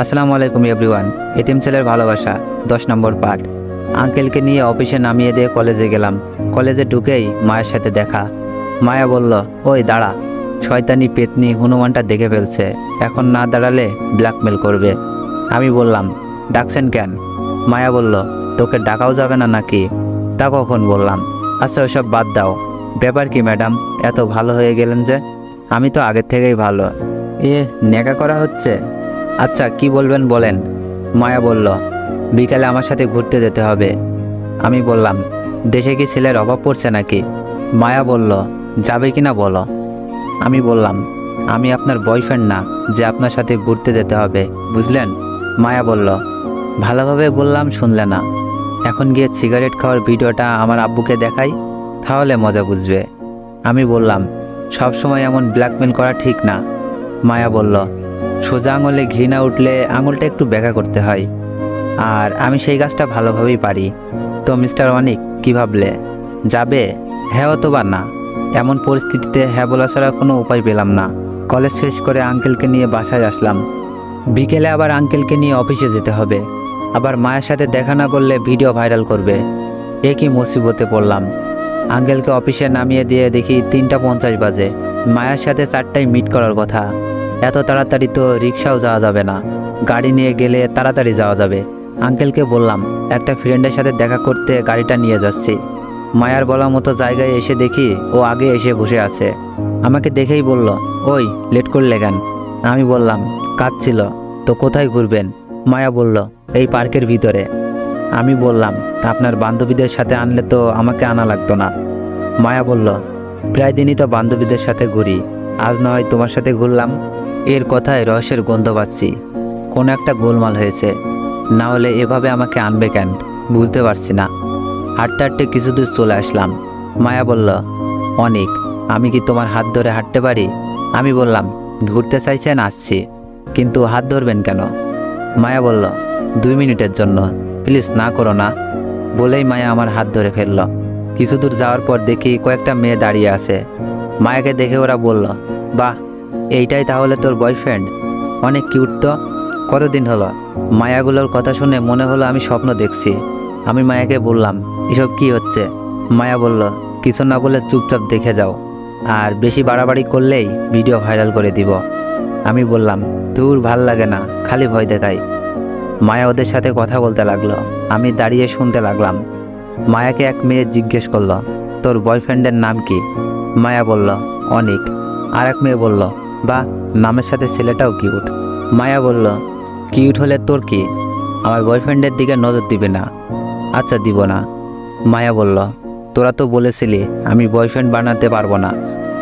আসসালামু আলাইকুম এভরিওয়ান, এতিম ছেলের ভালোবাসা, দশ নম্বর পার্ট আঙ্কেলকে নিয়ে অফিসে নামিয়ে দিয়ে কলেজে গেলাম। কলেজে ঢুকেই মায়ের সাথে দেখা। মায়া বলল, ওই, দাঁড়া। শয়তানি পেতনি হনুমানটা দেখে ফেলছে। এখন না দাঁড়ালে ব্ল্যাকমেল করবে। আমি বললাম, ডাকছেন কেন? মায়া বলল, তোকে ডাকাও যাবে না নাকি? তা কখন বললাম আচ্ছা ওসব বাদ দাও। ব্যাপার কি, ম্যাডাম, এত ভালো হয়ে গেলেন যে? আমি তো আগের থেকেই ভালো। এ নেকা করা হচ্ছে? আচ্ছা কি বলবেন বলেন। মায়া বলল, বিকালে আমার সাথে ঘুরতে যেতে হবে। আমি বললাম, দেশে কি ছেলের অভাব পড়ছে নাকি? মায়া বলল, যাবে কি না বলো। আমি বললাম, আমি আপনার বয়ফ্রেন্ড না, যে আপনার সাথে ঘুরতে যেতে হবে, বুঝলেন? মায়া বলল, ভালোভাবে বললাম, শুনলে না। এখন গিয়ে সিগারেট খাওয়ার ভিডিওটা আমার আব্বুকে দেখাই, তাহলে মজা বুঝবে। আমি বললাম, সবসময় এমন ব্ল্যাকমেল করা ঠিক না। মায়া বলল সোজা আঙুলে ঘি না উঠলে আঙুলটা একটু ব্যাকা করতে হয়। আর আমি সেই কাজটা ভালোভাবেই পারি। তো মিস্টার অনিক, কী ভাবলে? যাবে? হ্যাঁ অথবা না। এমন পরিস্থিতিতে হ্যাঁ বলা ছাড়া কোনো উপায় পেলাম না। কলেজ শেষ করে আঙ্কেলকে নিয়ে বাসায় আসলাম। বিকেলে আবার আঙ্কেলকে নিয়ে অফিসে যেতে হবে। আবার মায়ের সাথে দেখা না করলে ভিডিও ভাইরাল করবে। এ কি মুসিবতে পড়লাম। আঙ্কেলকে অফিসে নামিয়ে দিয়ে দেখি তিনটা পঞ্চাশ বাজে। মায়ের সাথে চারটায় মিট করার কথা। এত তাড়াতাড়ি তো রিক্সাও যাওয়া যাবে না। গাড়ি নিয়ে গেলে তাড়াতাড়ি যাওয়া যাবে। আঙ্কেলকে বললাম, একটা ফ্রেন্ডের সাথে দেখা করতে গাড়িটা নিয়ে যাচ্ছি। মায়ার বলা মতো জায়গায় এসে দেখি ও আগে এসে বসে আছে। আমাকে দেখেই বলল, ওই লেট করলে কেন? আমি বললাম কাজ ছিল তো কোথায় ঘুরবেন? মায়া বলল, এই পার্কের ভিতরে। আমি বললাম, আপনার বান্ধবীদের সাথে আনলে তো আমাকে আনা লাগতো না। মায়া বলল, প্রায় দিনই তো বান্ধবীদের সাথে ঘুরি। আজ না হয় তোমার সাথে ঘুরলাম। এর কথায় রহস্যের গন্ধ পাচ্ছি। কোনো একটা গোলমাল হয়েছে। না হলে এভাবে আমাকে আনবে কেন? বুঝতে পারছি না। হাঁটতে হাঁটতে কিছু দূর চলে আসলাম। মায়া বলল, অনেক, আমি কি তোমার হাত ধরে হাঁটতে পারি? আমি বললাম, ঘুরতে চাইছেন, আসছি। কিন্তু হাত ধরবেন কেন? মায়া বলল, দুই মিনিটের জন্য। প্লিজ না করো না। বলেই মায়া আমার হাত ধরে ফেলল। কিছু দূর যাওয়ার পর দেখি কয়েকটা মেয়ে দাঁড়িয়ে আছে। মায়াকে দেখে ওরা বলল, বাহ এইটাই তাহলে তোর বয়ফ্রেন্ড অনেক কিউট তো। কতদিন হলো? মায়াগুলোর কথা শুনে মনে হলো আমি স্বপ্ন দেখছি। আমি মায়াকে বললাম, এসব কি হচ্ছে? মায়া বলল, কিছু না বলে চুপচাপ দেখে যাও। আর বেশি বাড়াবাড়ি করলেই ভিডিও ভাইরাল করে দিব। আমি বললাম তোর ভালো লাগে না, খালি ভয় দেখাই। মায়া ওদের সাথে কথা বলতে লাগল। আমি দাঁড়িয়ে শুনতে লাগলাম। মায়াকে এক মেয়ে জিজ্ঞেস করল, তোর বয়ফ্রেন্ডের নাম কি? মায়া বলল, অনিক। আর এক মেয়ে বলল বা নামের সাথে ছেলেটাও কিউট মায়া বলল কিউট হলে তোর কি? আমার বয়ফ্রেন্ডের দিকে নজর দিবে না। আচ্ছা দিব না। মায়া বলল, তোরা তো বলেছিলি, আমি বয়ফ্রেন্ড বানাতে পারব না।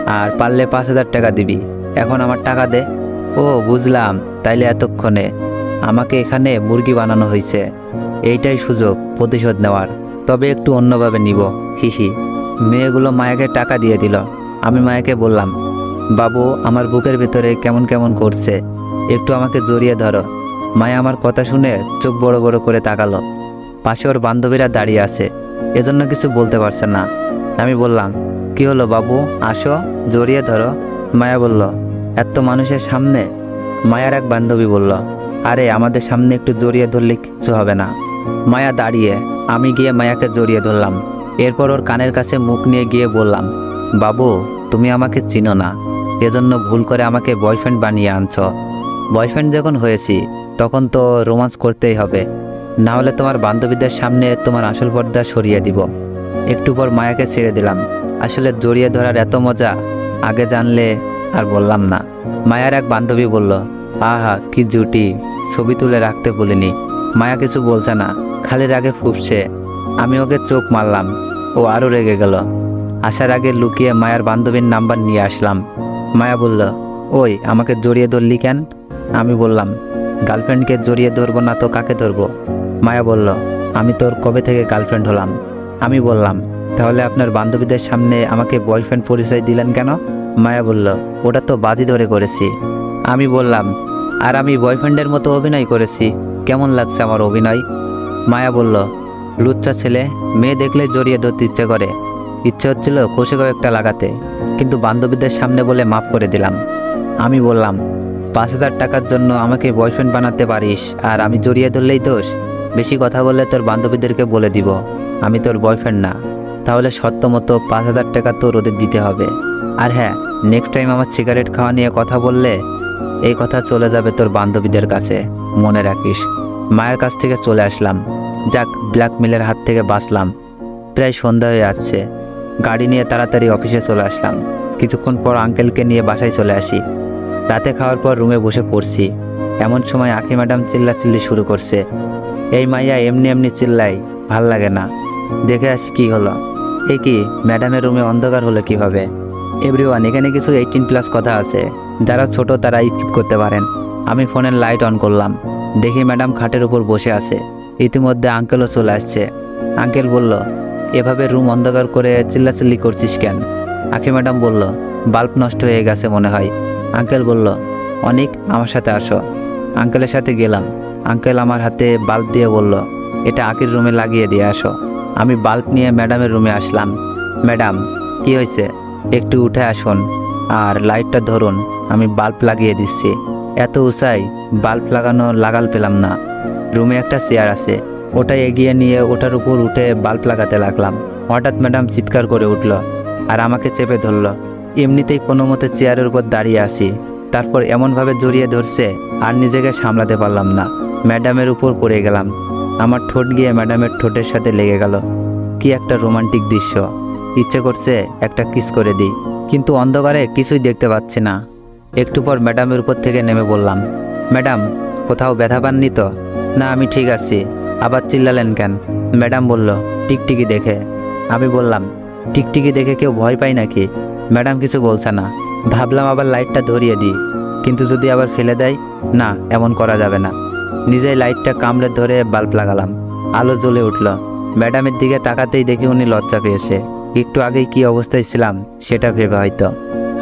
আর পারলে পাঁচ হাজার টাকা দিবি। এখন আমার টাকা দে। ও, বুঝলাম। তাইলে এতক্ষণে আমাকে এখানে মুরগি বানানো হয়েছে। এইটাই সুযোগ, প্রতিশোধ নেওয়ার। তবে একটু অন্যভাবে নিব। হিহি মেয়েগুলো মায়াকে টাকা দিয়ে দিল। আমি মায়াকে বললাম বাবু, আমার বুকের ভেতরে কেমন কেমন করছে। একটু আমাকে জড়িয়ে ধরো। মায়া আমার কথা শুনে চোখ বড় বড় করে তাকালো। পাশে ওর বান্ধবীরা দাঁড়িয়ে আছে। এজন্য কিছু বলতে পারছে না। আমি বললাম, কি হলো বাবু? আসো, জড়িয়ে ধরো। মায়া বলল, এত মানুষের সামনে? মায়ার এক বান্ধবী বলল, আরে, আমাদের সামনে একটু জড়িয়ে ধরলে কিচ্ছু হবে না। মায়া দাঁড়িয়ে, আমি গিয়ে মায়াকে জড়িয়ে ধরলাম। এরপর ওর কানের কাছে মুখ নিয়ে গিয়ে বললাম, বাবু, তুমি আমাকে চিনো না। এজন্য ভুল করে আমাকে বয়ফ্রেন্ড বানিয়ে আনছো। বয়ফ্রেন্ড যখন হয়েছি, তখন তো রোমান্স করতেই হবে। না হলে তোমার বান্ধবীদের সামনে তোমার আসল পর্দা সরিয়ে দিব। একটু পর মায়াকে ছেড়ে দিলাম। আসলে জড়িয়ে ধরার এত মজা আগে জানলে আর বললাম না। মায়ার এক বান্ধবী বলল, আহা, কি জুটি, ছবি তুলে রাখতে বলিনি। মায়া কিছু বলছে না খালির আগে ফুপছে আমি ওকে চোখ মারলাম। ও আরও রেগে গেল। আসার আগে লুকিয়ে মায়ার বান্ধবীর নাম্বার নিয়ে আসলাম। মায়া বলল, ওই, আমাকে জড়িয়ে ধরলি কেন? আমি বললাম, গার্লফ্রেন্ডকে জড়িয়ে ধরবো না তো কাকে ধরবো? মায়া বলল, আমি তোর কবে থেকে গার্লফ্রেন্ড হলাম? আমি বললাম, তাহলে আপনার বান্ধবীদের সামনে আমাকে বয়ফ্রেন্ড পরিচয় দিলেন কেন? মায়া বলল, ওটা তো বাজি ধরে করেছি। আমি বললাম, আর আমি বয়ফ্রেন্ডের মতো অভিনয় করেছি। কেমন লাগছে আমার অভিনয়? মায়া বলল, লুচ্চা ছেলে, মেয়ে দেখলে জড়িয়ে ধরতে ইচ্ছে করে। ইচ্ছে হচ্ছিল কষে কয়েকটা লাগাতে, কিন্তু বান্ধবীদের সামনে বলে মাফ করে দিলাম। আমি বললাম, পাঁচ হাজার টাকার জন্য আমাকে বয়ফ্রেন্ড বানাতে পারিস, আর আমি জড়িয়ে ধরলেই দোষ। বেশি কথা বললে তোর বান্ধবীদেরকে বলে দিব, আমি তোর বয়ফ্রেন্ড না। তাহলে সত্য মতো পাঁচ হাজার টাকা তোর ওদের দিতে হবে। আর হ্যাঁ নেক্সট টাইম আমার সিগারেট খাওয়া নিয়ে কথা বললে, এই কথা চলে যাবে তোর বান্ধবীদের কাছে, মনে রাখিস। মায়ের কাছ থেকে চলে আসলাম। যাক ব্ল্যাকমেলের হাত থেকে বাঁচলাম। প্রায় সন্ধ্যা হয়ে যাচ্ছে গাড়ি নিয়ে তাড়াতাড়ি অফিসে চলে আসলাম। কিছুক্ষণ পর আঙ্কেলকে নিয়ে বাসায় চলে আসি। রাতে খাওয়ার পর রুমে বসে পড়ছি। এমন সময় আখি ম্যাডাম চিল্লাচিল্লি শুরু করছে। এই মাইয়া এমনি এমনি চিল্লাই ভালো লাগে না। দেখে আসি কি হলো। এ কি, ম্যাডামের রুমে অন্ধকার হলো কীভাবে? এভরিওয়ান এখানে কিছু এইটিন প্লাস কথা আছে। যারা ছোট, তারা স্কিপ করতে পারেন। আমি ফোনের লাইট অন করলাম। দেখি ম্যাডাম খাটের উপর বসে আছে। ইতিমধ্যে আঙ্কেলও চলে আসছে। আঙ্কেল বলল এভাবে রুম অন্ধকার করে চিল্লাচিল্লি করছিস কেন? আখি ম্যাডাম বলল, বাল্ব নষ্ট হয়ে গেছে মনে হয়। আঙ্কেল বলল, অনেক, আমার সাথে আসো। আঙ্কেলের সাথে গেলাম। আঙ্কেল আমার হাতে বাল্ব দিয়ে বলল, এটা আকির রুমে লাগিয়ে দিয়ে আসো। আমি বাল্ব নিয়ে ম্যাডামের রুমে আসলাম। ম্যাডাম, কি হয়েছে? একটু উঠে আসুন। আর লাইটটা ধরুন, আমি বাল্ব লাগিয়ে দিচ্ছি। এত উঁচাই বাল্ব লাগানো, লাগাল পেলাম না। রুমে একটা চেয়ার আছে ওটা এগিয়ে নিয়ে ওটার উপর উঠে বাল্ব লাগাতে লাগলাম। হঠাৎ ম্যাডাম চিৎকার করে উঠল আর আমাকে চেপে ধরলো। এমনিতেই কোনো মতে চেয়ারের উপর দাঁড়িয়ে আসি তারপর এমনভাবে জড়িয়ে ধরছে আর নিজেকে সামলাতে পারলাম না। ম্যাডামের উপর পড়ে গেলাম। আমার ঠোঁট গিয়ে ম্যাডামের ঠোঁটের সাথে লেগে গেল। কি একটা রোমান্টিক দৃশ্য। ইচ্ছে করছে একটা কিস করে দিই, কিন্তু অন্ধকারে কিছুই দেখতে পাচ্ছি না। একটু পর ম্যাডামের উপর থেকে নেমে বললাম, ম্যাডাম, কোথাও ব্যথা পাননি তো? না, আমি ঠিক আছি। আবার চিল্লালেন কেন? ম্যাডাম বলল, টিকটিকি দেখে। আমি বললাম, টিকটিকি দেখে কেউ ভয় পায় নাকি? ম্যাডাম কিছু বলছে না। ভাবলাম আবার লাইটটা ধরিয়ে দিই, কিন্তু যদি আবার ফেলে দেয়, না, এমন করা যাবে না। নিজেই লাইটটা কামড়ে ধরে বাল্ব লাগালাম। আলো জ্বলে উঠল। ম্যাডামের দিকে তাকাতেই দেখি উনি লজ্জা পেয়েছে। একটু আগেই কি অবস্থায় ছিলাম, সেটা ভেবে হয়তো।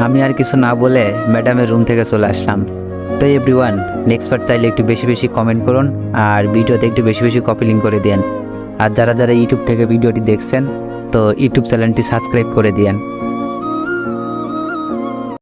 আমি আর কিছু না বলে ম্যাডামের রুম থেকে চলে আসলাম। তো এভরিওয়ান নেক্সট পার্ট চাইলে একটু বেশি বেশি কমেন্ট করুন আর ভিডিওতে একটু বেশি বেশি কপি লিঙ্ক করে দেন আর যারা যারা ইউটিউব থেকে ভিডিওটি দেখছেন, তো ইউটিউব চ্যানেলটি সাবস্ক্রাইব করে দিয়েন।